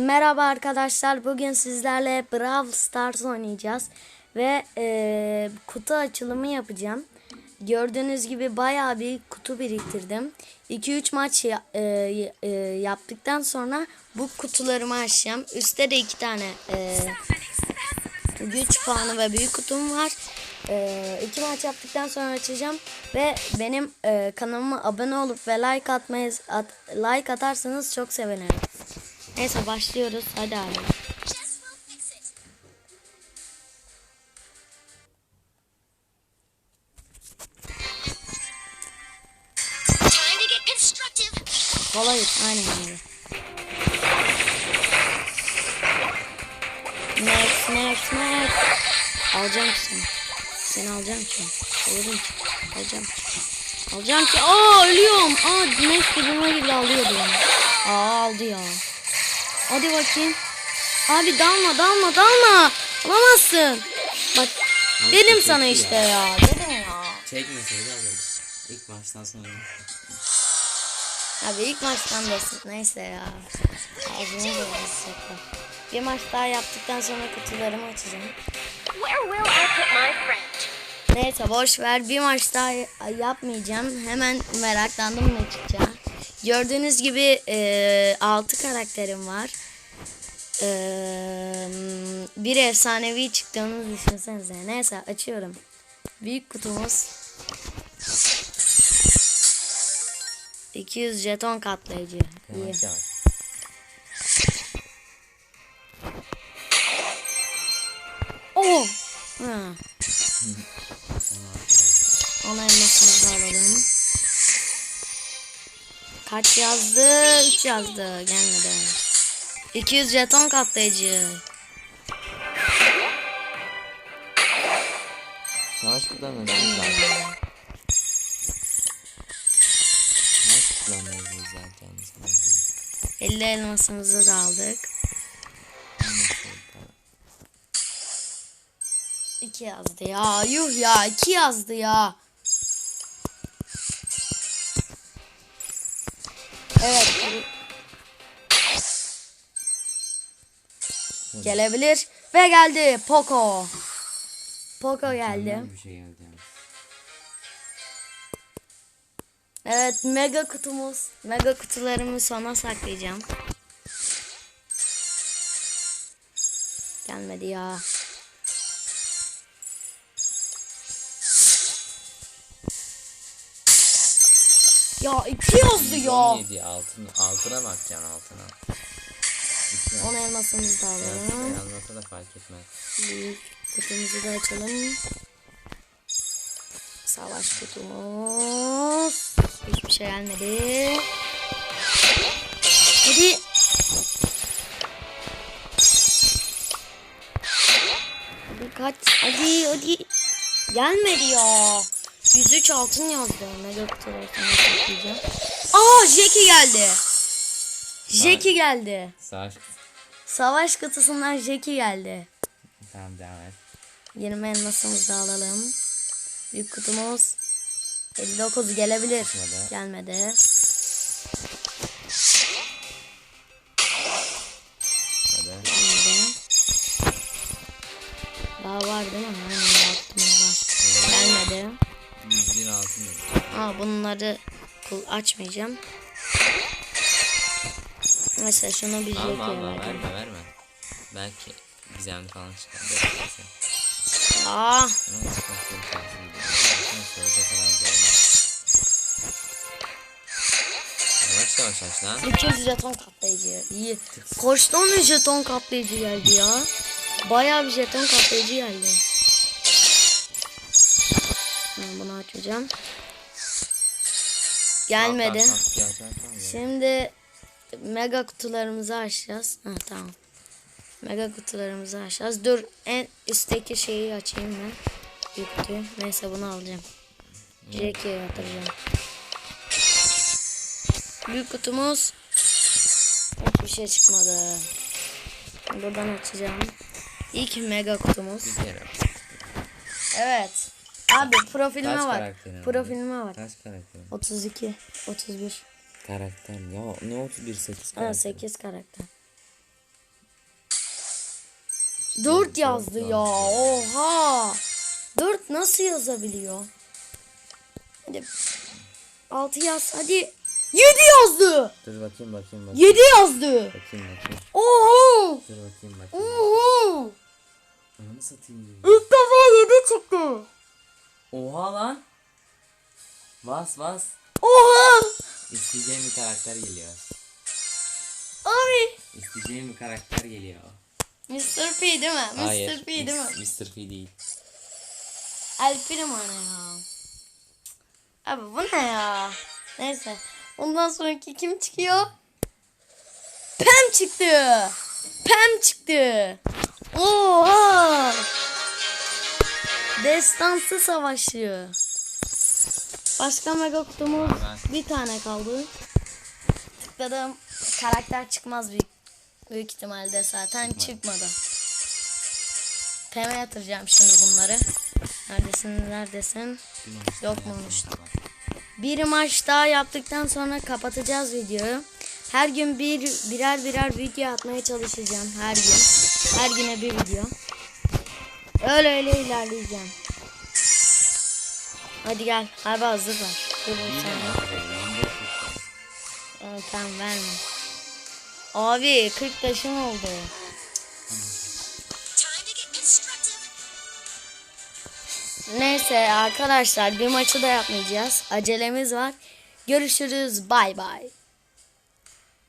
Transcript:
Merhaba arkadaşlar. Bugün sizlerle Brawl Stars oynayacağız. Ve eee, kutu açılımı yapacağım. Gördüğünüz gibi bayağı bir kutu biriktirdim. 2-3 maç ya- eee, eee, yaptıktan sonra bu kutularımı açacağım. Üstte de iki tane eee, güç puanı ve büyük kutum var. İki maç yaptıktan sonra açacağım ve benim e, kanalıma abone olup ve like atmayı at, like atarsanız çok sevinirim. Neyse başlıyoruz. Hadi abi. Kolay. Aynen öyle. Max, Max, Max. Alacağım ki seni. Seni alacağım ki. Alırım ki. Alacağım ki. Alacağım ki. Aa ölüyorum. Aa Max dibime gibi alıyordu yani. Aa aldı ya. Hadi bakayım. Abi dalma dalma dalma. Alamazsın. Bak dedim sana işte ya. Dedim ya. Çekmeseydi alırdı. İlk maçtan sonra. Abi ilk maçtan basit neyse ya. Ağzını da Bir maç daha yaptıktan sonra kutularımı açacağım. Where will I put my friend? Neyse boş ver bir maç daha yapmayacağım. Hemen meraklandım ne çıkacak. Gördüğünüz gibi e, 6 karakterim var. E, bir efsanevi çıktığını düşünsenize. Neyse açıyorum. Büyük kutumuz. 200 jeton katlayıcı. İyi. Oh! Ha. Ona elmasımızı alalım. Kaç yazdı? 3 yazdı. Gelmedi. 200 jeton katlayıcı. Savaş kullanmıyoruz zaten. Savaş kullanmıyoruz zaten. 50 elmasımızı da aldık. 2 yazdı ya. Yuh ya 2 yazdı ya. Gelebilir ve geldi Poco. Poco geldi. Bir şey geldi. Evet mega kutumuz. Mega kutularımı sona saklayacağım. Gelmedi ya. Ya iki yazdı ya. 17 altın, altına bakacaksın altına. Üstüne On elmasımızı da alalım. yanmasa da fark etmez. Büyük kutumuzu da açalım. Savaş kutumuz. Hiçbir şey gelmedi. Hadi. Hadi kaç. Hadi hadi. Gelmedi ya. 103 altın yazdı. Sana saklayacağım. Aa Jackie geldi. Jackie geldi. Savaş. Savaş kutusundan Jackie geldi. Tamam devam et. 20 elmasımızı da alalım. Büyük kutumuz 59 gelebilir. Çıkmadı. Gelmedi. Hadi. Daha var değil mi? Aynen altımız var. Gelmedi. 101 altın yok. Aa bunları kul açmayacağım. Mesela şunu bir Alma alma verdim. verme verme. Belki gizemli falan çıkar. Aa gelmez. Yavaş yavaş aç lan. 200 jeton kaplayıcı. İyi. Kaç tane jeton kaplayıcı geldi ya? Bayağı bir jeton kaplayıcı geldi. Ben bunu açacağım. Gelmedi. Şimdi mega kutularımızı açacağız. Ha tamam. Mega kutularımızı açacağız. Dur en üstteki şeyi açayım ben. Kutuyu. Neyse bunu alacağım. Jackie'ye yatıracağım. Büyük kutumuz. Hiçbir şey çıkmadı. Buradan açacağım. İlk mega kutumuz. Evet. Abi profilime Kaç bak. karakterin var? Profilime bak. Kaç karakter? 32, 31. Karakter ya ne 31 8 Ha, karakter. 8 karakter. 4 yazdı ya. Oha. 4 nasıl yazabiliyor? Hadi. 6 yaz. Hadi. 7 yazdı. Dur bakayım bakayım bakayım. 7 yazdı. Bakayım bakayım. Oho. Dur bakayım bakayım. Oho. Ananı satayım. İlk defa 7 çıktı. Oha lan. Bas bas. İsteyeceğim bir karakter geliyor. Abi. İsteyeceğim bir karakter geliyor. Mr. P değil mi? Hayır. Mr. P değil mi? Mr. P değil. El Primo ne ya? Abi bu ne ya? Neyse. Ondan sonraki kim çıkıyor? Pem çıktı. Pem çıktı. Oha. Destansı savaşı. Başka mega kutumuz bir tane kaldı. Tıkladım. Karakter çıkmaz büyük, büyük ihtimalle zaten çıkmadı. Pem'e yatıracağım şimdi bunları. Neredesin neredesin? Yokmuş. Bir maç daha yaptıktan sonra kapatacağız videoyu. Her gün bir birer birer video atmaya çalışacağım her gün. Her güne bir video. Öyle öyle ilerleyeceğim. Hadi gel. Abi hazır var. Dur bir saniye. Aa, Tamam verme. Abi 40 taşım oldu. Neyse arkadaşlar bir maçı da yapmayacağız. Acelemiz var. Görüşürüz. Bay bay.